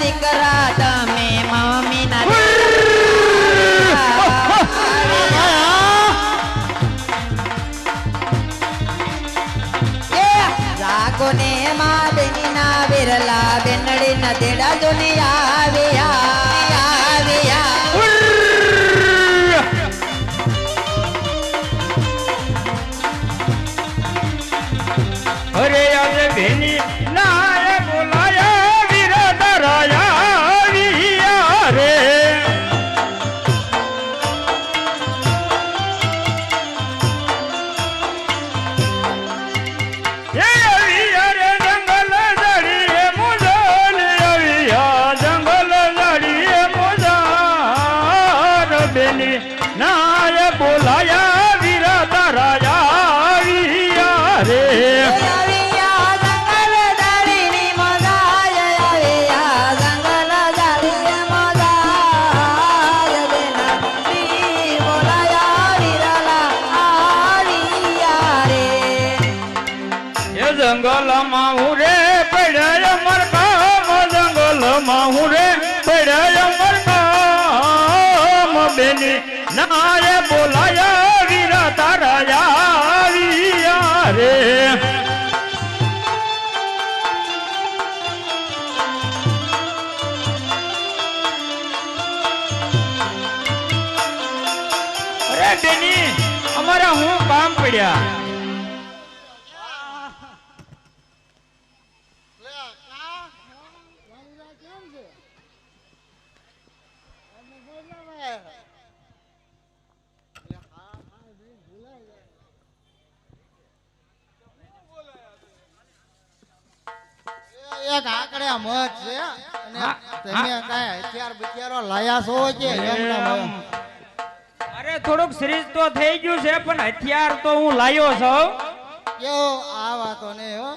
દીકરા તમે મમ્મી ના જાગો ને મા બેની ના વિરલા બેનડી ના દેડા જોને આવે આવ્યા જંગલમાં હું રે પડ્યા અમર કામ જંગલમાં હું રે પડ્યા અમર કામ બેની નારે બોલાયા, વીરા તારા વિયા રે. અરે બેની, અમારા હું કામ પડ્યા. એક આકડે મત છે. અને તમે કાય હથિયાર બિચારો લાયા છો કે એમના અરે થોડુંક સિરીઝ તો થઈ ગયું છે પણ હથિયાર તો હું લાયો છું. કેવો આ વાતો ને હો.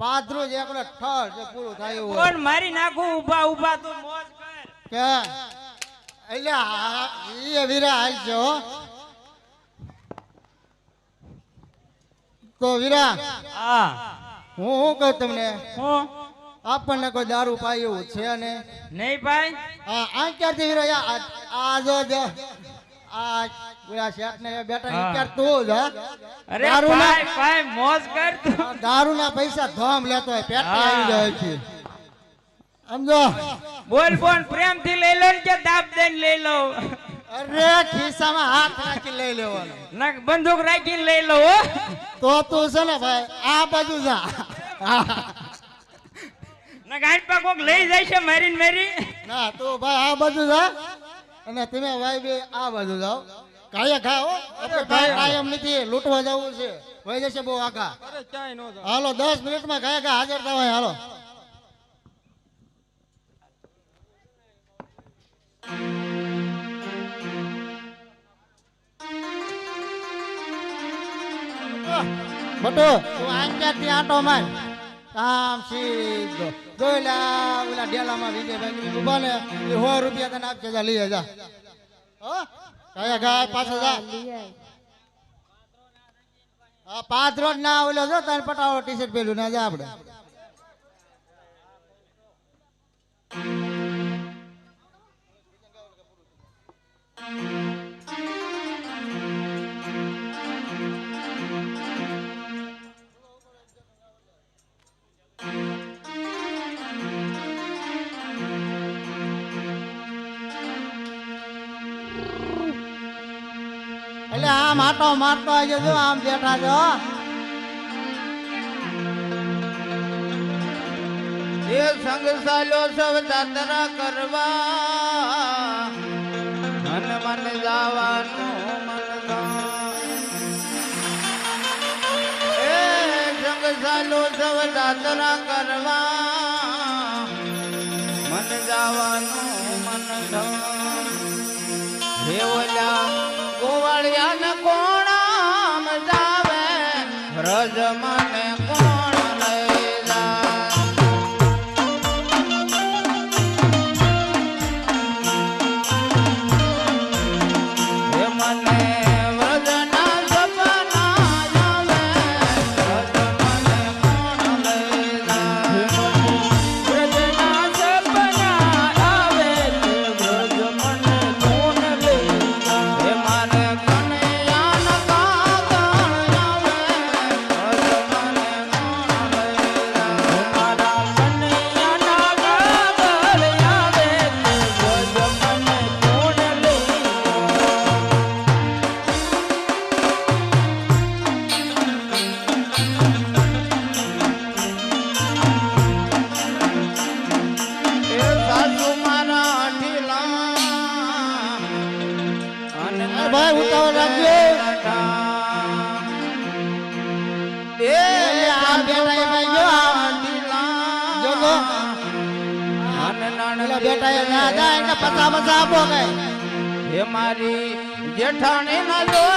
પાદરું જે આપણે ઠળ જે પૂરું થાય એવું કોણ મારી નાખું? ઊભા ઊભા તું મોજ કર. કે? એટલે એ વીરા હાલ છે હો. તો વીરા. હા. હું શું કહું તમને? હું? આપણને કોઈ દારૂ પાય એવું છે ને? નહીં ભાઈ આ આ ક્યારથી વીરા આ- જો જો. આ પેલા શેઠ ને બેટા ને હા. ક્યાર તું જ અરે દારૂના- ના ભાઈ મોજ કર તું. દારૂ દારૂના પૈસા ધોમ લેતો હોય પેટ હા. આવી જાય છે. સમજો? બોલ બોલ પ્રેમથી લઈ લો ને કે દાબ દઈને લઈ લો. અરે ખિસ્સામાં હાથ નાખી લઈ લેવાનો. ના બંદૂક રાખીને લઈ લો હો. તો તું છે ને ભાઈ આ બાજુ જા. ના ગાંઠ પા કોક લઈ જાય છે મેરીન મેરી. ના તું ભાઈ આ બાજુ જા. અને તમે ભાઈ બે આ બાજુ જાઓ. કાયા ખાઓ અરે આપણે ભાઈ કાયમ નથી લૂંટવા જવું છે. વહી જશે બહુ આખા હાલો દસ મિનિટમાં કાયા ખા હાજર થવાય હાલો. બટુ તું આંક્યાથી આંટો માર. કામ સીધો. જોઈલા ઓલા ડેલામાં વિજયભાઈ ઊભા ને, એ સો રૂપિયા તને આપશે જા, લઈ જા કયા ગાય પાછો જા. હા પાંચ રોજ ના ઓલો જો તને પટાવો ટી શર્ટ પહેલું ના, જા એટલે આમ આટો મારતો આવજો, જો આમ બેઠા છો. એ સંગસાલો સવ જાતરા કરવા. મન મન જવાનું સાલો સવ જાતરા કરવા. મન જાવાનું મન થેવલા રજમન કોણ જેઠાણી ના જો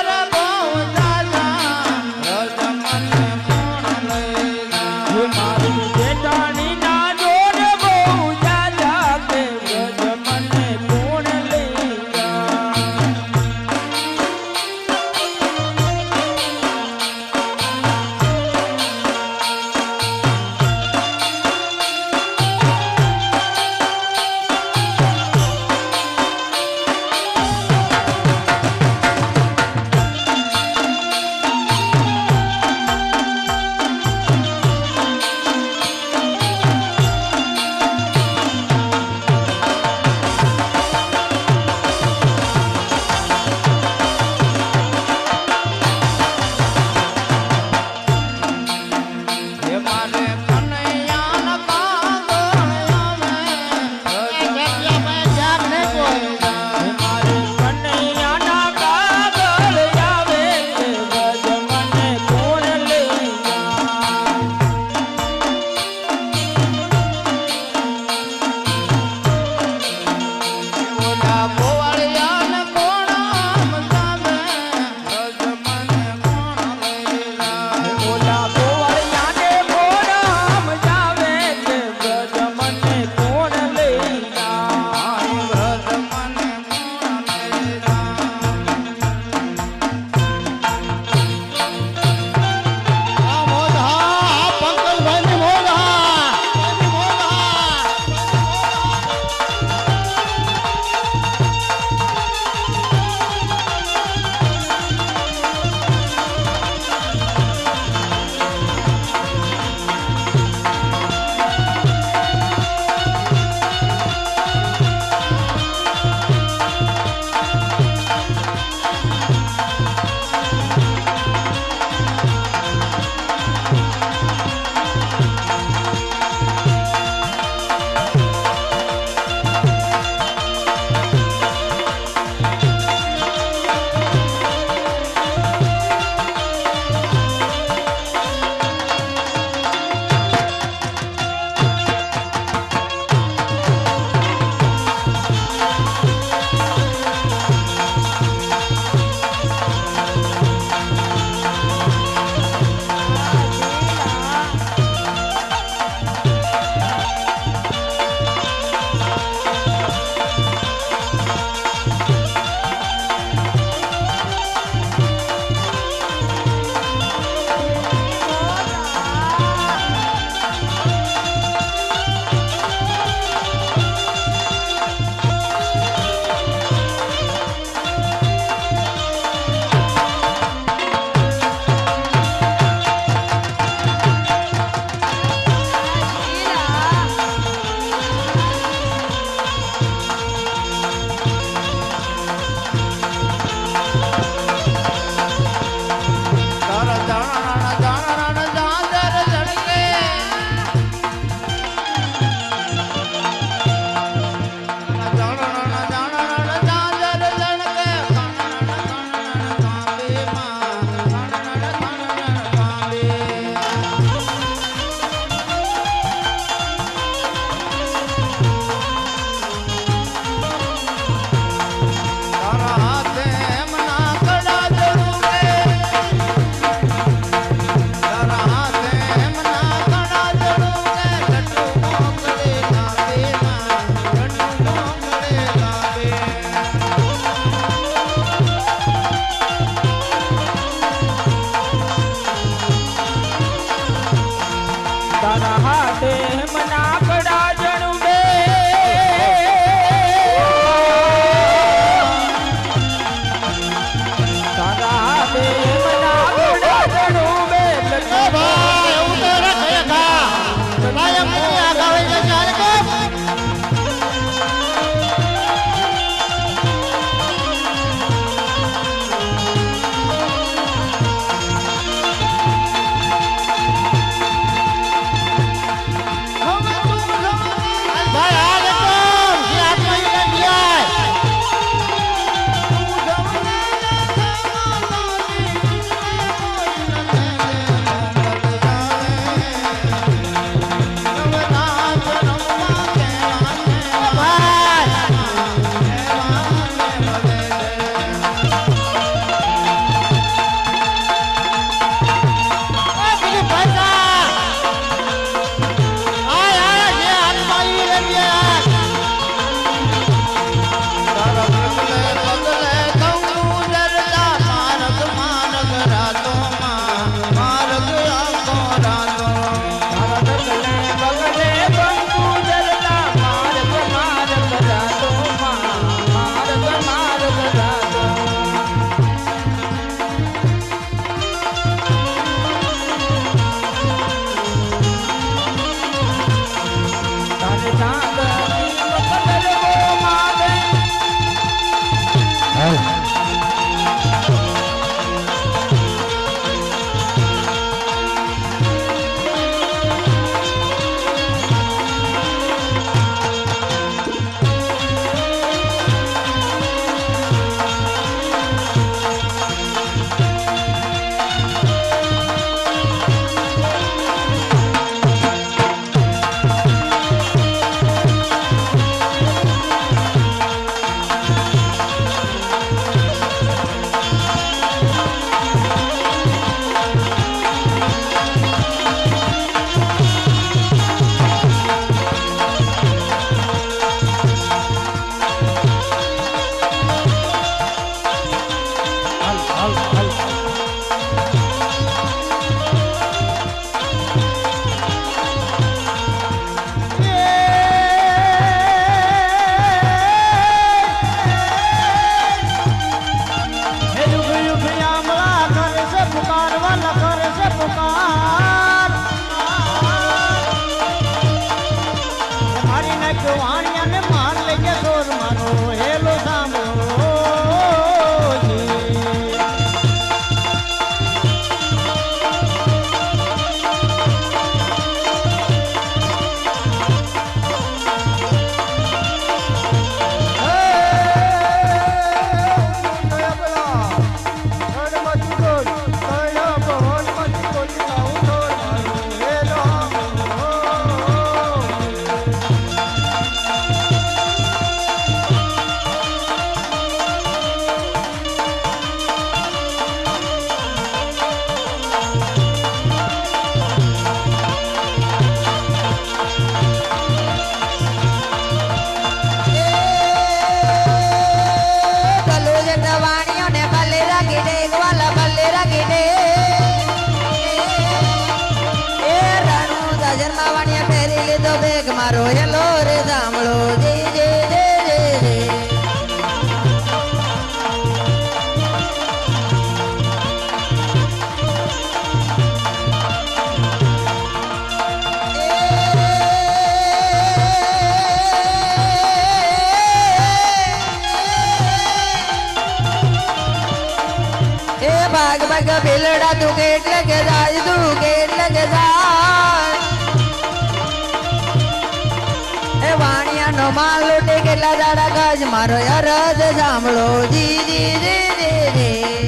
નો માલ લૂટે કેટલા દાડા ગજ. મારો યાર જ સાંભળો. જી જી રે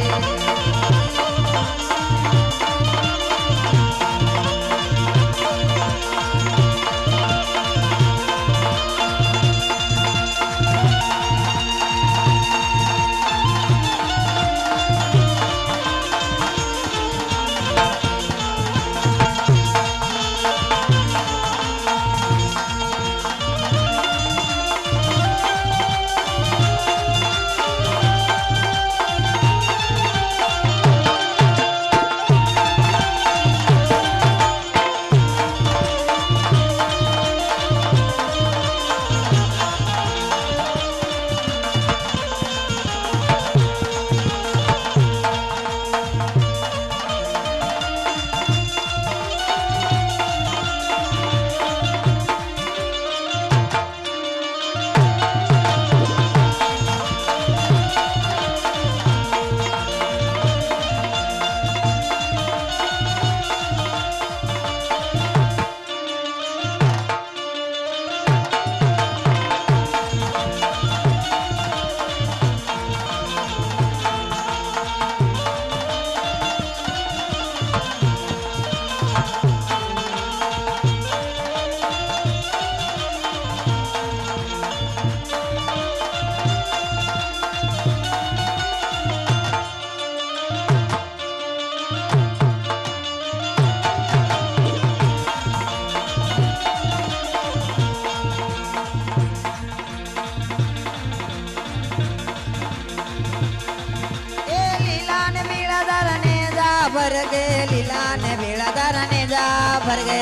ભરગે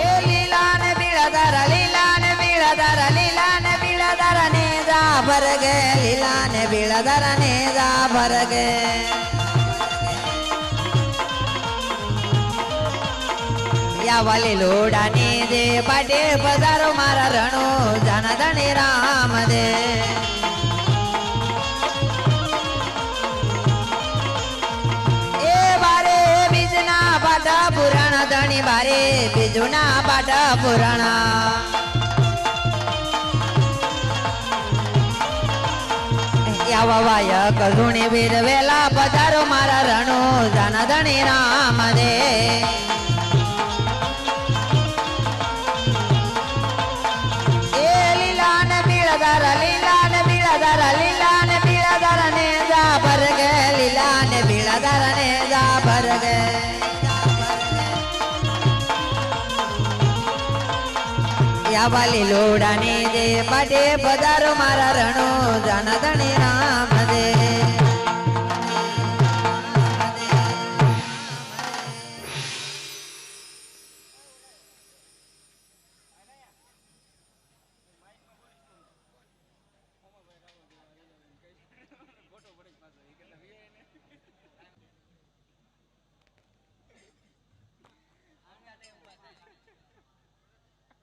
એ લીલા ને બીળાધાર લીલા ને બીળાધાર લીલા ને બીળાધાર ને જા ભરગે લીલા ને બીળાધાર ને જા ભરગે યા વાલી લોડાની દે, પાટે પધારો મારા રણો, જાના ધણી રામ દે ધણી બારે બીજુના પાટા પુરાણા. યા વાય કરુણી વીર વેલા પધારો મારા રણો, જાના ધણી રામ દે. વાલી લોડાની દે પાટે પધારો મારા રણો જાના ધણી